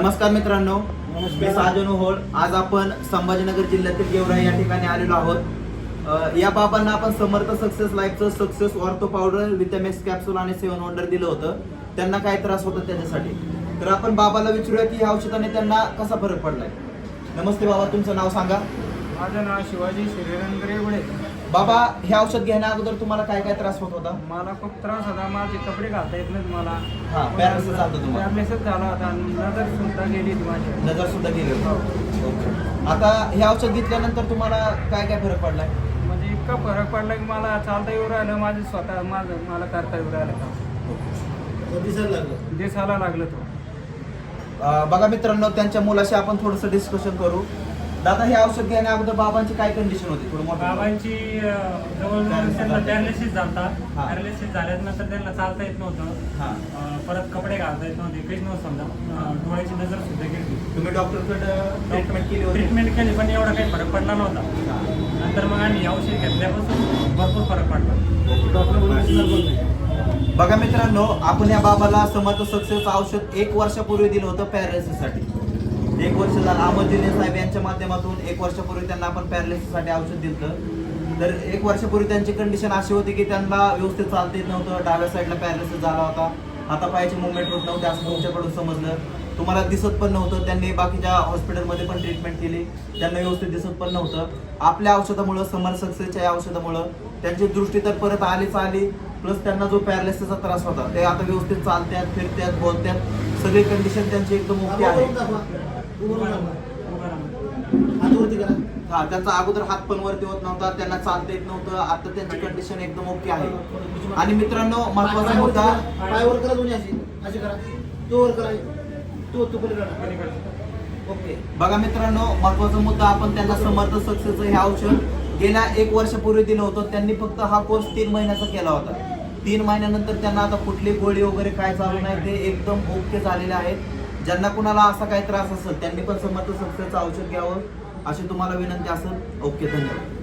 नमस्कार मित्रांनो मी साजन होळ. आज आपण संभाजीनगर जिल्ह्यातील गेवरा या ठिकाणी आलेलो आहोत. या बाबांना आपण समर्थ success लाईफचं success ortho powder Vitamix capsule आणि सेवन ऑर्डर दिलं होतं. त्यांना काय त्रास होता त्याच्यासाठी? तर आपण बाबाला विचारूया की या औषधाने त्यांना कसा फरक पडलाय? नमस्ते बाबा तुमचं नाव सांगा. माझं नाव शिवाजी श्रीरंग रेवडे बाबा हे औषध घेण्या अगोदर तुम्हाला काय काय त्रास होत होता? मला खूप त्रास होता. माझे कपडे घालता येत नाहीत मला. हा, झालं होतं तुम्हाला. झाला होता नजर सुद्धा गेली होती माझी. नजर सुद्धा गेली हो. आता हे औषध घेतल्यानंतर तुम्हाला काय काय फरक पडलाय? म्हणजे इतका फरक पडला की मला चालता येऊ राहिलं माझं स्वतः माझं मला करता येऊ राहिलं का दिसायला लागलं. तो. अं, बघा मित्रांनो त्यांच्या मुलाशी आपण थोडस डिस्कशन करू. दादा हे औषध घेण्या अगोदर बाबांची काय कंडिशन होती? थोडं मोठं बाबांची अं, जवळजवळ त्यांना पॅरालिसिस झालता. हा. पॅरालिसिस झाल्यानंतर त्यांना चालता येत नव्हतं. हा. अं, परत कपडे घालता येत नव्हते. काहीच नव्हतं समजा. अं, डोळ्याची नजर सुद्धा गेली. तुम्ही डॉक्टरकडे ट्रीटमेंट केली होती? ट्रीटमेंट केली पण एवढा काही फरक पडला नव्हता. हा. नंतर मग आम्ही औषध घेतल्यापासून भरपूर फरक पडला. बघा मित्रांनो आपण या बाबाला समर्थ सक्सेस औषध एक वर्षापूर्वी दिलं होतं पॅरालिसिससाठी एक वर्ष झालं अहमद दिने साहेब यांच्या माध्यमातून एक वर्षापूर्वी त्यांना आपण पॅरालिसिससाठी औषध दिलं. तर एक वर्षापूर्वी त्यांची कंडिशन अशी होती की त्यांना व्यवस्थित चालता येत नव्हतं. डाव्या साईडला पॅरालिसिस झाला होता. हातापायाची मुवमेंट होत नव्हते असं तुमच्याकडून समजलं. तुम्हाला दिसत पण नव्हतं. त्यांनी बाकीच्या हॉस्पिटलमध्ये पण ट्रीटमेंट केली. त्यांना व्यवस्थित दिसत पण नव्हतं. आपल्या औषधामुळं समर सक्सेसच्या या औषधामुळं त्यांची दृष्टी तर परत आलीच आली. प्लस त्यांना जो पॅरालिसिसचा त्रास होता ते आता व्यवस्थित चालतात फिरतात बोलतात सगळी कंडिशन त्यांची एकदम ओके आहे. हा त्यांचा अगोदर हात पण वरती होत नव्हता त्यांना चालता येत नव्हतं आता त्यांची कंडिशन एकदम ओके आहे. आणि मित्रांनो महत्त्वाचा मुद्दा पाय वर करा दोन्ही अशी. अशी करा. तो वर करा. तो तो ओके बघा मित्रांनो महत्त्वाचा मुद्दा आपण त्यांना समर्थ सक्सेसचं हे औषध. गेल्या एक वर्षापूर्वी दिलं होतं. त्यांनी फक्त हा कोर्स तीन महिन्याचा केला होता. तीन महिन्यानंतर त्यांना आता कुठली गोळी वगैरे काय चालू नाही ते एकदम ओके झालेले आहेत. ज्यांना कुणाला असा काही त्रास असेल त्यांनी पण समर्थ संस्थेचं औषध घ्यावं अशी तुम्हाला विनंती असेल ओके धन्यवाद.